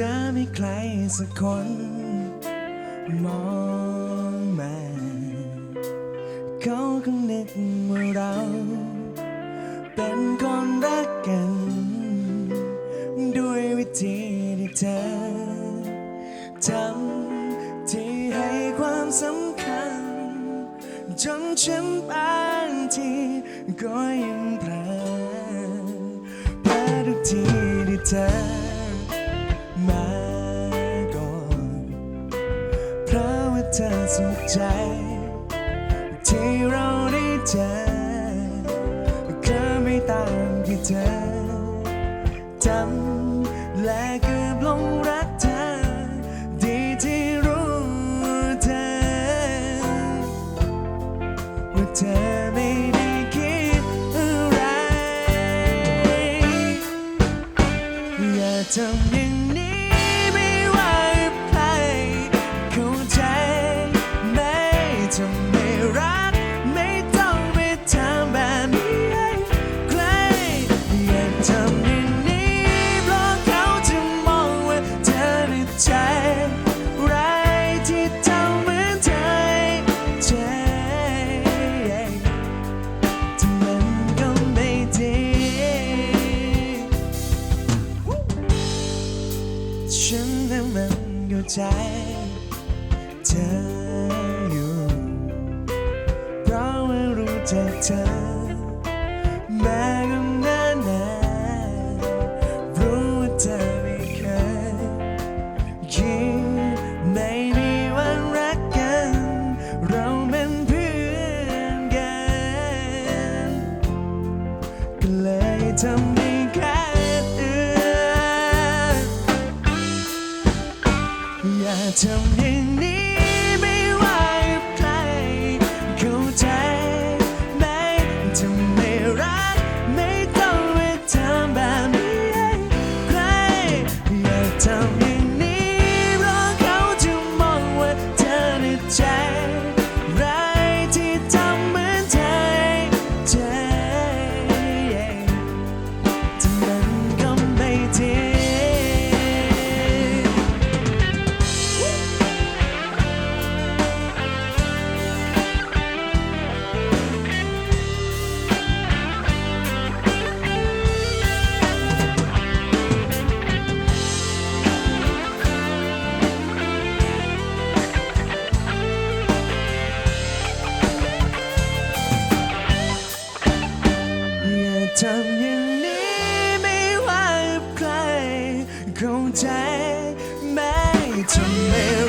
จะมีใครสักคน มองมา เขาคงนึกว่าเรา เป็นคนรักกัน ด้วยวิธีที่เธอทำที่ให้ความสำคัญ จนฉันบางทีก็ยังเผลอเพราะทุกทีที่เธอ มาก่อนเพราะว่าเธอสุขใจ ที่เราได้เจอเธอไม่ตามที่เธอจำ ใจ เธออยู่ เพราะว่ารู้จักเธอแม้ก็นานนานรู้ว่าเธอไม่เคยคิดไม่มีวันรักกัน เราเป็นเพื่อนกัน ก็เลยทำ อย่ ว่า